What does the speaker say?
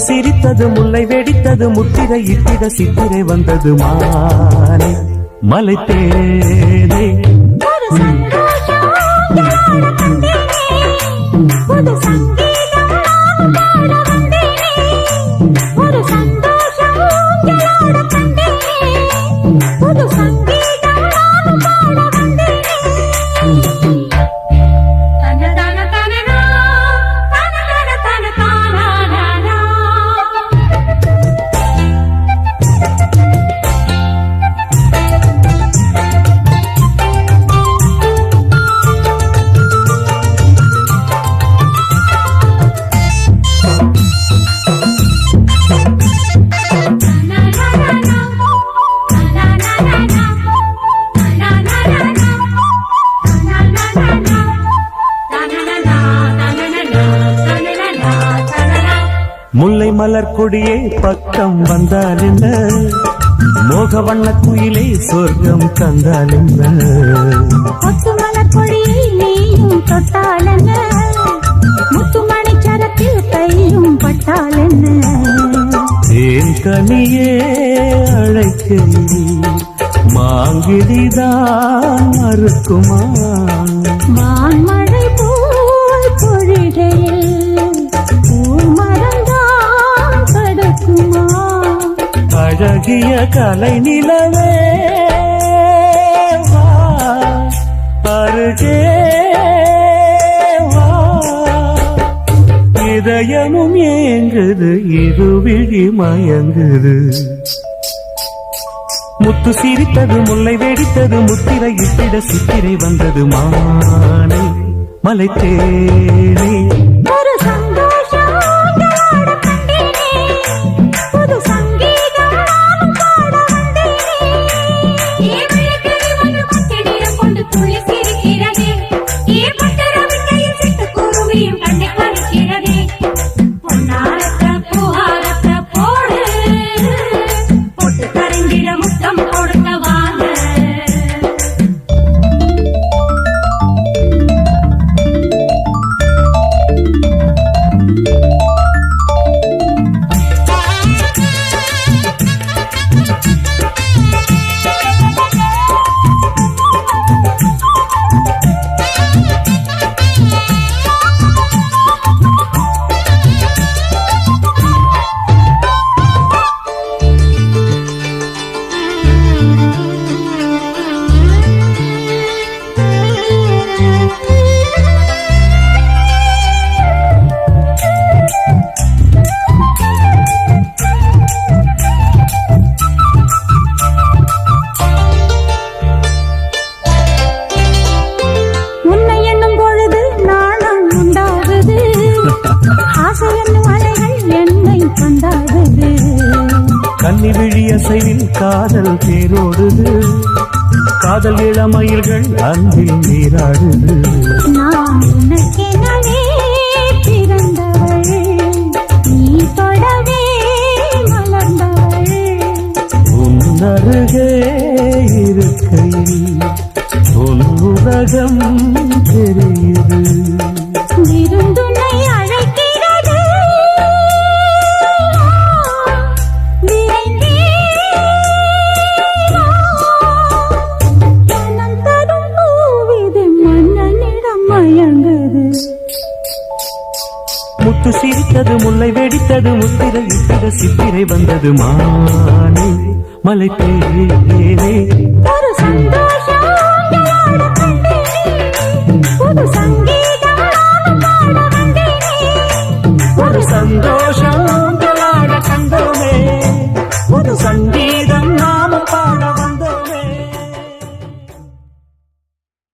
சிரித்தது முல்லை வெடித்தது முத்திரை இட்டிட சித்திரை வந்தது மாலை மலை தேனே. மலர் கொடியே பக்கம் வந்தால் என்ன? மோக வண்ண குயிலே சொர்க்கம் தந்தால் என்ன? கொடியை நீயும் முத்துமணி சரத்தில் கையும் பட்டாலென்ன தேன் கனியே அழைக்கையில் மாங்கிடிதான் மறுக்குமா வான்மழை அழகிய கலை நிலவே. அருகே இதயமும் ஏங்குது இருவிழி மயங்குது. முத்து சிரித்தது முல்லை வெடித்தது முத்திரை இட்டிட சித்திரை வந்தது மானை மலை தேனே என்னும் அலைகள் என்னை கொண்டாடுது கன்னி காதல் தேரோடுது. காதல் இளமயில்கள் அன்பில் நீராடுது. நான் உனக்கெனவே பிறந்தவள். நீ தொடவே மலர்ந்தவள். உன்னருகே இருக்கையில் உன் உலகம் தெரியுது. முத்து சிரித்தது முல்லை வெடித்தது முத்திரை இட்டிட சித்திரை வந்தது மானே மலை தேனே ஒரு